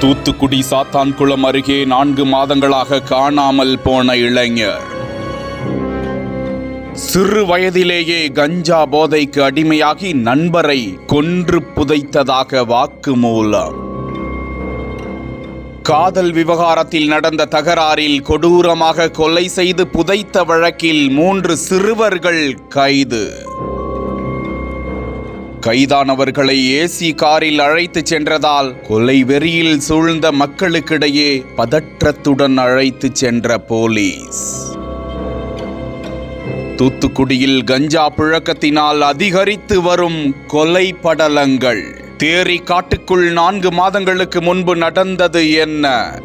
தூத்துக்குடி சாத்தான்குளம் அருகே நான்கு மாதங்களாக காணாமல் போன இளைஞர். சிறு வயதிலேயே கஞ்சா போதைக்கு அடிமையாகி நண்பரை கொன்று புதைத்ததாக வாக்குமூலம். காதல் விவகாரத்தில் நடந்த தகராறில் கொடூரமாக கொலை செய்து புதைத்த வழக்கில் மூன்று சிறுவர்கள் கைது. கைதானவர்களை ஏசி காரில் அழைத்துச் சென்றதால் கொலை வெறியில் சூழ்ந்த மக்களுக்கிடையே பதற்றத்துடன் அழைத்துச் சென்ற போலீஸ். தூத்துக்குடியில் கஞ்சா புழக்கத்தினால் அதிகரித்து வரும் கொலை படலங்கள். தேரி காட்டுக்குள் நான்கு மாதங்களுக்கு முன்பு நடந்தது என்ன?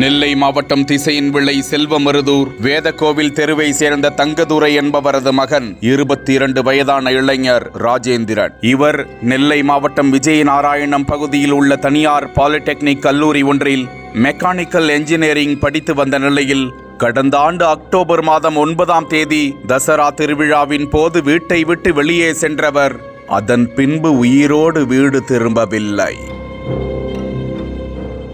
நெல்லை மாவட்டம் திசையின் விளை செல்வமருதூர். வேதக்கோவில் தெருவை சேர்ந்த தங்கதுரை என்பவரது மகன் இருபத்தி இரண்டு வயதான இளைஞர் ராஜேந்திரன். இவர் நெல்லை மாவட்டம் விஜயநாராயணம் பகுதியில் உள்ள தனியார் பாலிடெக்னிக் கல்லூரி ஒன்றில் மெக்கானிக்கல் என்ஜினியரிங் படித்து வந்த நிலையில் கடந்த ஆண்டு அக்டோபர் மாதம் ஒன்பதாம் தேதி தசரா திருவிழாவின் போது வீட்டை விட்டு வெளியே சென்றவர். அதன் பின்பு உயிரோடு வீடு திரும்பவில்லை.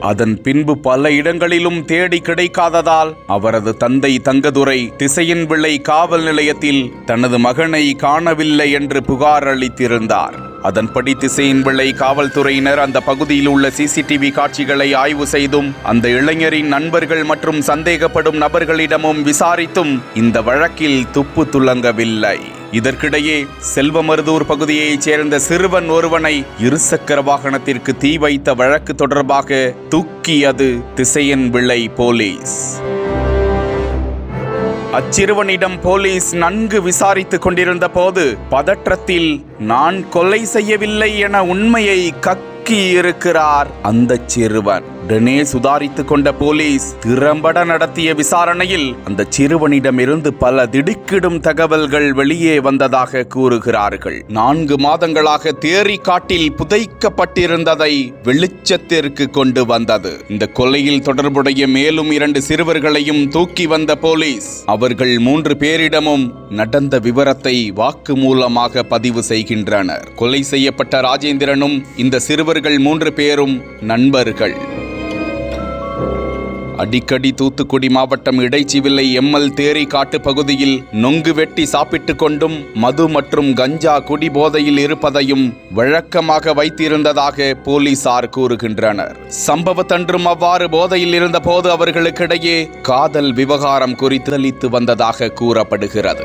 அதன் பின்பு பல இடங்களிலும் தேடி கிடைக்காததால் அவரது தந்தை தங்கதுரை திசையின் விளை காவல் நிலையத்தில் தனது மகனை காணவில்லை என்று புகார் அளித்திருந்தார். அதன்படி திசையின் விளை காவல்துறையினர் அந்த பகுதியில் உள்ள சிசிடிவி காட்சிகளை ஆய்வு செய்தும் அந்த இளைஞரின் நண்பர்கள் மற்றும் சந்தேகப்படும் நபர்களிடமும் விசாரித்தும் இந்த வழக்கில் துப்பு துலங்கவில்லை இதற்கிடையே செல்வமருதூர் பகுதியைச் சேர்ந்த சிறுவன் ஒருவனை இருசக்கர வாகனத்திற்கு தீ வைத்த வழக்கு தொடர்பாக தூக்கியது திசையன் விளை போலீஸ். அச்சிறுவனிடம் போலீஸ் நன்கு விசாரித்துக் கொண்டிருந்த போது பதற்றத்தில் நான் கொலை செய்யவில்லை என உண்மையை கக்கி இருக்கிறார் அந்த சிறுவன். உடனே சுதாரித்துக் கொண்ட போலீஸ் திறம்பட நடத்திய விசாரணையில் அந்த சிறுவனிடமிருந்து பல திடுக்கிடும் தகவல்கள் வெளியே வந்ததாக கூறுகிறார்கள். நான்கு மாதங்களாக தேரி காட்டில் புதைக்கப்பட்டிருந்ததை வெளிச்சத்திற்கு கொண்டு வந்தது. இந்த கொலையில் தொடர்புடைய மேலும் இரண்டு சிறுவர்களையும் தூக்கி வந்த போலீஸ் அவர்கள் மூன்று பேரிடமும் நடந்த விவரத்தை வாக்கு மூலமாக பதிவு செய்கின்றனர். கொலை செய்யப்பட்ட ராஜேந்திரனும் இந்த சிறுவர்கள் மூன்று பேரும் நண்பர்கள். அடிக்கடி தூத்துக்குடி மாவட்டம் இடைச்சிவில்லை எம்எல் தேரி காட்டு பகுதியில் நொங்கு வெட்டி சாப்பிட்டு கொண்டும் மது மற்றும் கஞ்சா குடி போதையில் இருப்பதையும் வழக்கமாக வைத்திருந்ததாக போலீசார் கூறுகின்றனர். சம்பவத்தன்றும் அவ்வாறு போதையில் இருந்தபோது அவர்களுக்கிடையே காதல் விவகாரம் குறித்து அளித்து வந்ததாக கூறப்படுகிறது.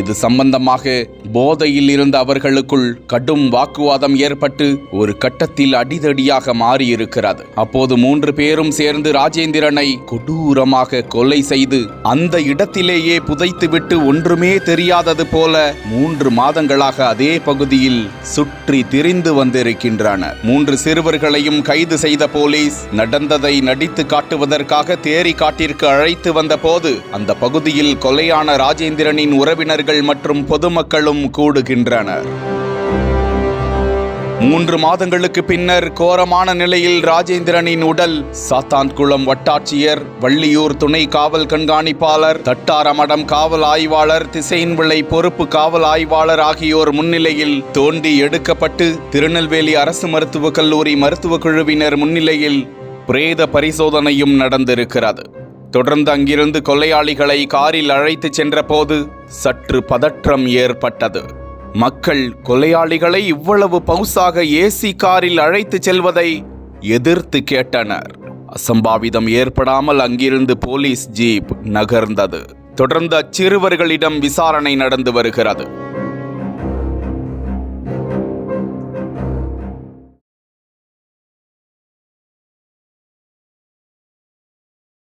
இது சம்பந்தமாக போதையில் இருந்த அவர்களுக்குள் கடும் வாக்குவாதம் ஏற்பட்டு ஒரு கட்டத்தில் அடிதடியாக மாறியிருக்கிறது. அப்போது மூன்று பேரும் சேர்ந்து ராஜேந்திரனை கொடூரமாக கொலை செய்து அந்த இடத்திலேயே புதைத்துவிட்டு ஒன்றுமே தெரியாதது போல மூன்று மாதங்களாக அதே பகுதியில் சுற்றி திரிந்து வந்திருக்கின்றனர். மூன்று சிறுவர்களையும் கைது செய்த போலீஸ் நடந்ததை நடித்து காட்டுவதற்காக தேரி காட்டிற்கு அழைத்து வந்த போது அந்த பகுதியில் கொலையான ராஜேந்திரனின் உறவினர் அதிகாரிகள் மற்றும் பொதுமக்களும் கூடுகின்றனர். மூன்று மாதங்களுக்கு பின்னர் கோரமான நிலையில் ராஜேந்திரனின் உடல் சாத்தான்குளம் வட்டாட்சியர் வள்ளியூர் துணை காவல் கண்காணிப்பாளர் தட்டாரமடம் காவல் ஆய்வாளர் திசையின் விளை பொறுப்பு காவல் ஆய்வாளர் ஆகியோர் முன்னிலையில் தோண்டி எடுக்கப்பட்டு திருநெல்வேலி அரசு மருத்துவக் கல்லூரி மருத்துவக் குழுவினர் முன்னிலையில் பிரேத பரிசோதனையும் நடந்திருக்கிறது. தொடர்ந்து அங்கிருந்து கொலையாளிகளை காரில் அழைத்துச் சென்றபோது சற்று பதற்றம் ஏற்பட்டது. மக்கள் கொலையாளிகளை இவ்வளவு பவுசாக ஏசி காரில் அழைத்துச் செல்வதை எதிர்த்து கேட்டனர். அசம்பாவிதம் ஏற்படாமல் அங்கிருந்து போலீஸ் ஜீப் நகர்ந்தது. தொடர்ந்து அச்சிறுவர்களிடம் விசாரணை நடந்து வருகிறது.